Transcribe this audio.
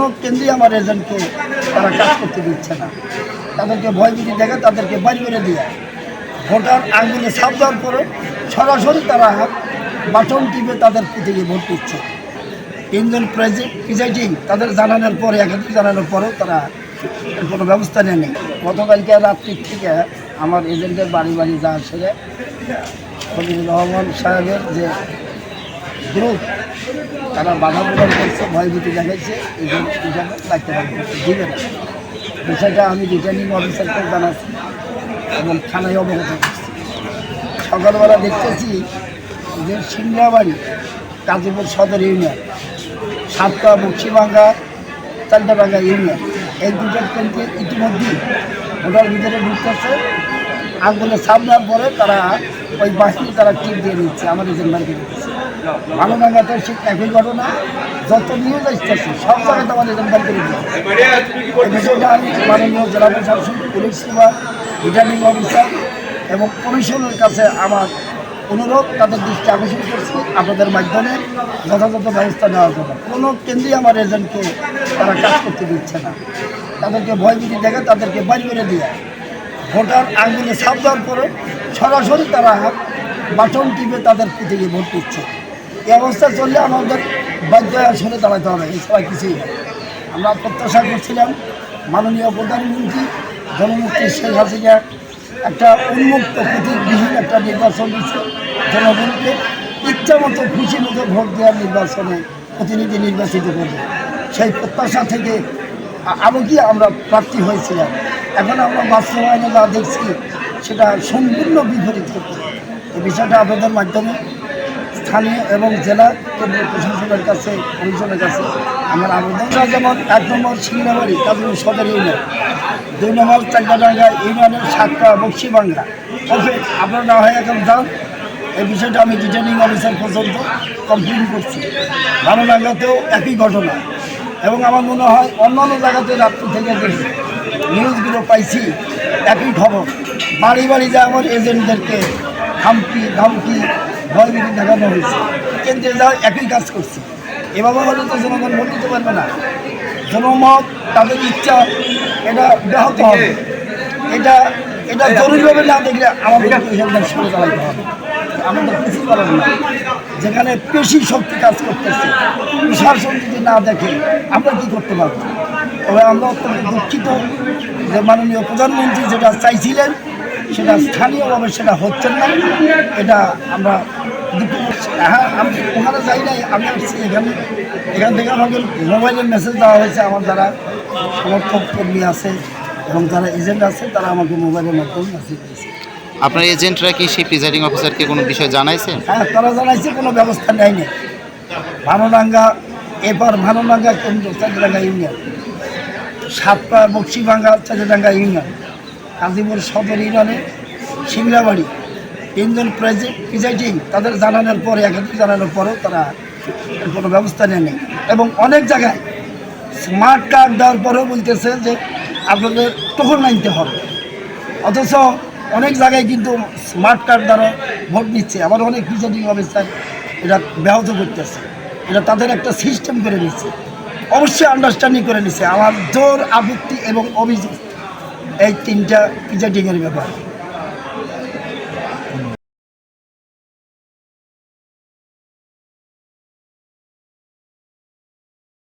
কোনো কেন্দ্রে আমার এজেন্টকে তারা কাজ করতে দিচ্ছে না। তাদেরকে ভয় ভয়ভীতি দেখে তাদেরকে বাড়ি করে দিয়ে ভোটার আঙ্গুলে ছাপ দেওয়ার পরে সরাসরি তারা বাটন টিপে তাদের প্রতীকে ভোট দিচ্ছে। তিনজন প্রেসিডিং তাদের জানানোর পরে, একাধিক জানানোর পরেও তারা কোনো ব্যবস্থা নেয়নি। গতকালকে রাত্রির থেকে আমার এজেন্টের বাড়ি বাড়ি সেরে ফজলুর রহমান সাহেবের যে গ্রুপ তারা বাধা প্রদান করছে ভয়ভীতি দেখাইছে এজেন্ট হিসাবে দায়িত্ব দিবে না বিষয়টা আমি রিটার্নিং অফিসারকে জানাচ্ছি এবং থানায় অবগত করছি। সকালবেলা দেখতেছি যে সিংহাবাড়ি কাজীপুর সদর ইউনিয়ন, সাতটা মুন্সিবাঙ্গা চালটাবাঙ্গা ইউনিয়ন, এই দুটো কেন্দ্রে ইতিমধ্যেই ভোটার ভিতরে ঢুকতেছে। আগুনে সামনার পরে তারা ওই বাহিনী তারা টিপ দিয়ে নিচ্ছে, আমাদের জেলবাড়িকে দিচ্ছে ভালো লাগাতে সে একই ঘটনা, যত নিউজ আসতেছে সব জায়গাতে আমাদের জেলবাড়িকে দিচ্ছে বিষয়টা মাননীয় জেলা প্রশাসন, পুলিশ সেবা রিটার্নিং অফিসার এবং কমিশনের কাছে আমার অনুরোধ, তাদের দৃষ্টি আকর্ষণ করছি, আপনাদের মাধ্যমে যথাযথ ব্যবস্থা নেওয়ার জন্য। কোনো কেন্দ্রে আমার এজেন্টকে তারা কাজ করতে দিচ্ছে না। তাদেরকে ভয় ভয়ভীতি দেখে তাদেরকে বাড়ি করে দিয়ে ভোটার আঙ্গুলে দেওয়ার পরে সরাসরি তারা বাটন টিপে তাদের প্রতীকে ভোট দিচ্ছে। এই অবস্থা চললে আমাদের বাধ্য আসলে দাঁড়াতে হবে এছাড়া কিছুই না আমরা প্রত্যাশা করছিলাম মাননীয় প্রধানমন্ত্রী জনমুক্তি শেখ হাসিনা একটা উন্মুক্ত প্রতীকবিহীন একটা নির্বাচন দিচ্ছে জনগণকে ইচ্ছা মতো খুশি মতো ভোট দেওয়ার নির্বাচনে প্রতিনিধি নির্বাচিত করবে। সেই প্রত্যাশা থেকে আ- আমরা প্রার্থী হয়েছিলাম। এখন আমরা বাস্তবায়নে যা দেখছি, সেটা সম্পূর্ণ বিপরীত হচ্ছে এই বিষয়টা আপনাদের মাধ্যমে স্থানীয় এবং জেলা কেন্দ্রীয় প্রশাসনের কাছে, কমিশনের কাছে আমার আবেদন যেমন এক নম্বর সিংড়াবাড়ি কাজী সদর ইউনিয়ন। দুই নম্বর চাকদাডাঙ্গা ইউনিয়নের সাতটা বক্সিবাংলা। ওকে, আপনারা না হয় এখন যান। এই বিষয়টা আমি রিটার্নিং অফিসার পর্যন্ত কমপ্লেন করছি। ভালো ভালোডাঙ্গাতেও একই ঘটনা। এবং আমার মনে হয় অন্যান্য জায়গাতে রাত্রি থেকে যে নিউজগুলো পাইছি, একই খবর। বাড়ি বাড়ি যা আমার এজেন্টদেরকে হামকি ধামকি ভয়ভীতি দেখানো হয়েছে। কেন্দ্রে যা একই কাজ করছে। এভাবে হলে তো জনগণ ভোট দিতে পারবে না। জনমত, তাদের ইচ্ছা, এটা ব্যাহত হবে। এটা এটা জরুরিভাবে না দেখলে আমাদের সরে চালাইতে হবে। আমাদের কিছু করার না যেখানে পেশি শক্তি কাজ করতেছে প্রশাসন যদি না দেখে আমরা কি করতে পারব? তবে আমরা অত্যন্ত দুঃখিত যে মাননীয় প্রধানমন্ত্রী যেটা চাইছিলেন, সেটা স্থানীয়ভাবে সেটা হচ্ছে না। এটা আমরা। হ্যাঁ আমি ওখানে যাই নাই, আমি আসছি এখানে। এখান থেকে আমাকে মোবাইলের মেসেজ দেওয়া হয়েছে আমার যারা সমর্থক কর্মী আছে এবং যারা এজেন্ট আছে, তারা আমাকে মোবাইলের মাধ্যমে মেসেজ দিয়েছে। আপনার এজেন্টরা কি সেই প্রিজাইডিং অফিসারকে কোনো বিষয় জানাইছেন? হ্যাঁ তারা জানাইছে, কোনো ব্যবস্থা নেয়নি। ভানোডাঙ্গা এবার ভানোডাঙ্গা কেন্দ্র চাঁদডাঙ্গা ইউনিয়ন। সাতটা বক্সিভাঙ্গা চাঁদডাঙ্গা ইউনিয়ন। কাজীপুর সদর ইউনিয়নে সিংড়াবাড়ি। তিনজন প্রিজাইডিং তাদের জানানোর পরে, একাধিক জানানোর পরেও তারা কোনো ব্যবস্থা নেয়নি। এবং অনেক জায়গায় স্মার্ট কার্ড দেওয়ার পরেও বলতেছে যে আপনাদের টোকন আনতে হবে। অথচ অনেক জায়গায় কিন্তু স্মার্ট কার্ড দ্বারা ভোট নিচ্ছে আবার অনেক প্রিজাইডিং অফিসার এটা ব্যাহত করতেছে। এটা তাদের একটা সিস্টেম করে নিচ্ছে। অবশ্যই আন্ডারস্ট্যান্ডিং করে নিচ্ছে। আমার জোর আপত্তি এবং অভিযোগ এই তিনটা প্রিজাইডিংয়ের ব্যাপার।